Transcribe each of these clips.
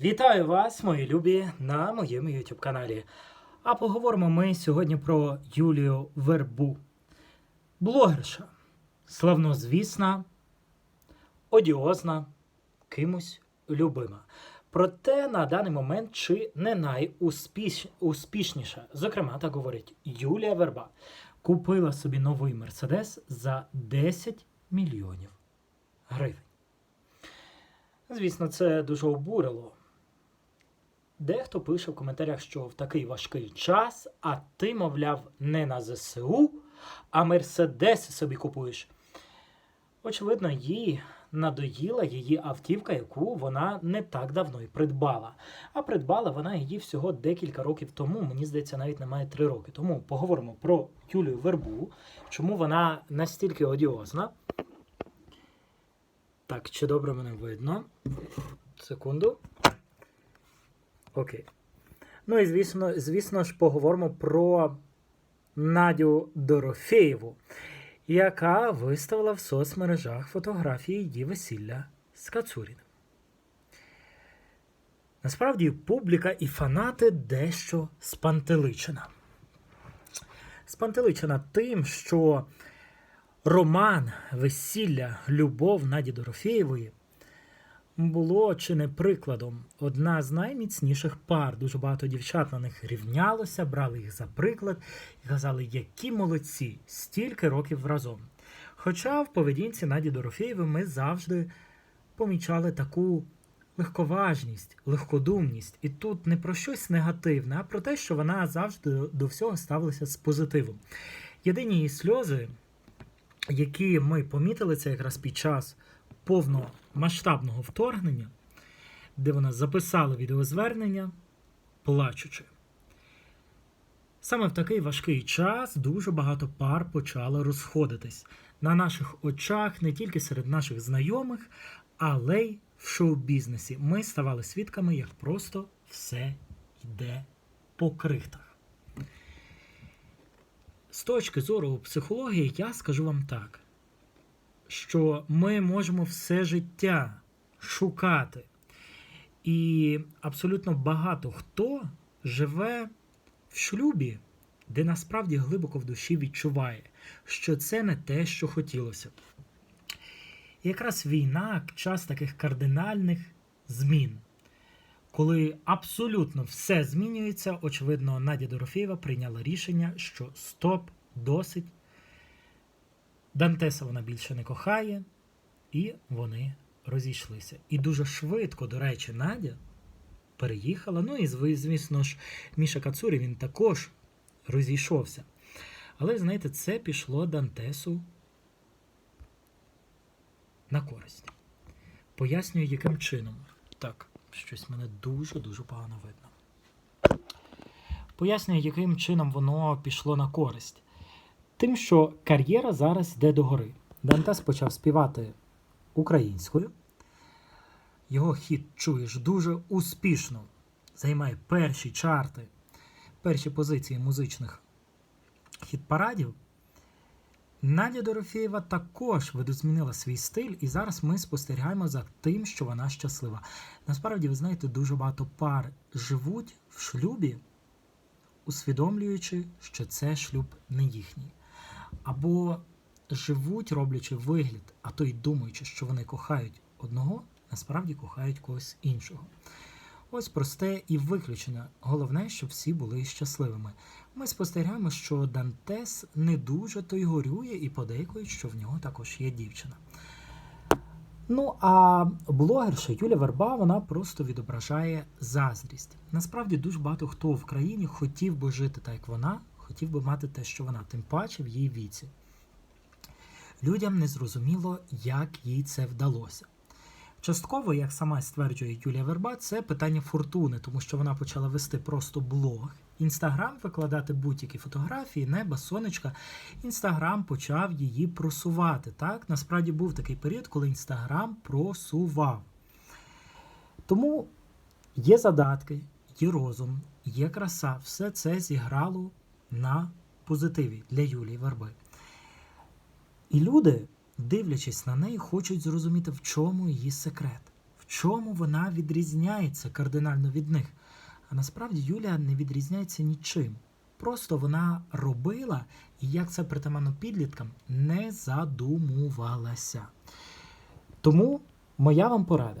Вітаю вас, мої любі, на моєму YouTube каналі. А поговоримо ми сьогодні про Юлію Вербу. Блогерша, славнозвісна, одіозна, кимось любима. Проте на даний момент чи не найуспішніша. Зокрема, так говорить Юлія Верба. Купила собі новий Мерседес за 10 мільйонів гривень. Звісно, це дуже обурило. Дехто пише в коментарях, що в такий важкий час, а ти, мовляв, не на ЗСУ, а Мерседес собі купуєш. Очевидно, їй надоїла її автівка, яку вона не так давно і придбала. А придбала вона її всього декілька років тому, мені здається, навіть немає три роки. Тому поговоримо про Юлію Вербу, чому вона настільки одіозна. Так, чи добре мене видно? Секунду. Окей. Ну і звісно, звісно ж, поговоримо про Надю Дорофєєву, яка виставила в соцмережах фотографії її весілля з Кацуріним. Насправді, публіка і фанати дещо спантеличена. Спантеличена тим, що роман, весілля, любов Наді Дорофєєвої було чи не прикладом одна з найміцніших пар. Дуже багато дівчат на них рівнялося, брали їх за приклад і казали, які молодці, стільки років разом. Хоча в поведінці Наді Дорофєєвої ми завжди помічали таку легковажність, легкодумність, і тут не про щось негативне, а про те, що вона завжди до всього ставилася з позитивом. Єдині її сльози, які ми помітили, це якраз під час повномасштабного вторгнення, де вона записала відеозвернення, плачучи. Саме в такий важкий час дуже багато пар почало розходитись на наших очах, не тільки серед наших знайомих, але й в шоу-бізнесі. Ми ставали свідками, як просто все йде по крихтах. З точки зору психології, я скажу вам так що ми можемо все життя шукати. І абсолютно багато хто живе в шлюбі, де насправді глибоко в душі відчуває, що це не те, що хотілося. І якраз війна час таких кардинальних змін. Коли абсолютно все змінюється, очевидно, Надя Дорофєєва прийняла рішення, що стоп, досить. Дантеса вона більше не кохає, і вони розійшлися. І дуже швидко, до речі, Надя переїхала. Ну і, звісно ж, Міша Кацурі він також розійшовся. Але, знаєте, це пішло Дантесу на користь. Пояснюю, яким чином. Так, щось мене дуже-дуже погано видно. Пояснюю, яким чином воно пішло на користь. Тим, що кар'єра зараз йде догори. Дантес почав співати українською. Його хіт чуєш дуже успішно. Займає перші чарти, перші позиції музичних хіт-парадів. Надя Дорофєєва також видозмінила свій стиль, і зараз ми спостерігаємо за тим, що вона щаслива. Насправді, ви знаєте, дуже багато пар живуть в шлюбі, усвідомлюючи, що це шлюб не їхній або живуть, роблячи вигляд, а то й думаючи, що вони кохають одного, насправді кохають когось іншого. Ось просте і виключення. Головне, щоб всі були щасливими. Ми спостерігаємо, що Дантес не дуже то й горює і подейкують, що в нього також є дівчина. Ну, а блогерша Юля Верба вона просто відображає заздрість. Насправді дуже багато хто в країні хотів би жити так, як вона, хотів би мати те, що вона, тим паче в її віці. Людям не зрозуміло, як їй це вдалося. Частково, як сама стверджує Юлія Верба, це питання фортуни, тому що вона почала вести просто блог. Інстаграм викладати будь-які фотографії, неба, сонечка. Інстаграм почав її просувати. Так, насправді був такий період, коли Інстаграм просував. Тому є задатки, є розум, є краса. Все це зіграло на позитиві для Юлії Верби. І люди, дивлячись на неї, хочуть зрозуміти, в чому її секрет, в чому вона відрізняється кардинально від них? А насправді Юля не відрізняється нічим. Просто вона робила, і як це притаманно підліткам, не задумувалася. Тому моя вам порада.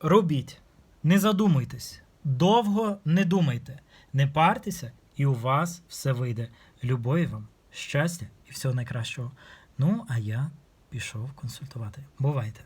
Робіть, не задумуйтесь, довго не думайте, не партеся, і у вас все вийде. Любові вам, щастя і всього найкращого. Ну, а я пішов консультувати. Бувайте!